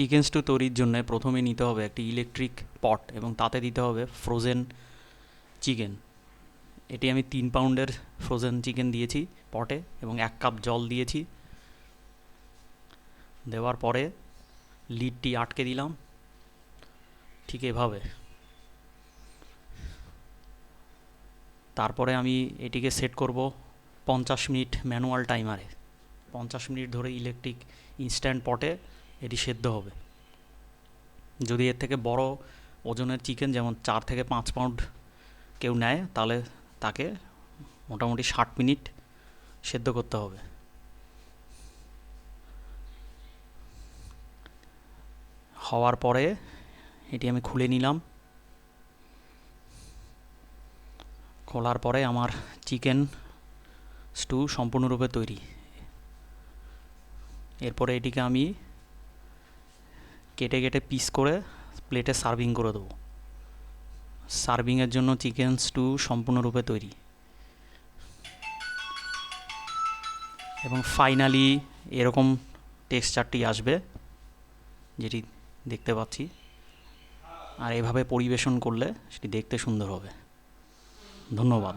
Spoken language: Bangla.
চিকেন স্টু তৈরির জন্য প্রথমে নিতে হবে একটি ইলেকট্রিক পট এবং তাতে দিতে হবে ফ্রোজেন চিকেন এটি আমি তিন পাউন্ডের ফ্রোজেন চিকেন দিয়েছি পটে এবং এক কাপ জল দিয়েছি। দেওয়ার পরে লিডটি আটকে দিলাম। ঠিক এভাবে। তারপরে আমি এটিকে সেট করব পঞ্চাশ মিনিট ম্যানুয়াল টাইমারে। পঞ্চাশ মিনিট ধরে ইলেকট্রিক ইনস্ট্যান্ট পটে এটি সেদ্ধ হবে। যদি এর থেকে বড় ওজনের চিকেন যেমন চার থেকে পাঁচ পাউন্ড কেউ নেয়, তাহলে তাকে মোটামুটি ষাট মিনিট সেদ্ধ করতে হবে। হওয়ার পরে এটি আমি খুলে নিলাম। খোলার পরে আমার চিকেন স্টু সম্পূর্ণরূপে তৈরি। এরপরে এটিকে আমি কেটে কেটে পিস করে প্লেটে সার্ভিং করে দেবো। সার্ভিংয়ের জন্য চিকেন স্টু সম্পূর্ণরূপে তৈরি। এবং ফাইনালি এরকম টেক্সচারটি আসবে, যেটি দেখতে পাচ্ছি। আর এভাবে পরিবেশন করলে সেটি দেখতে সুন্দর হবে। ধন্যবাদ।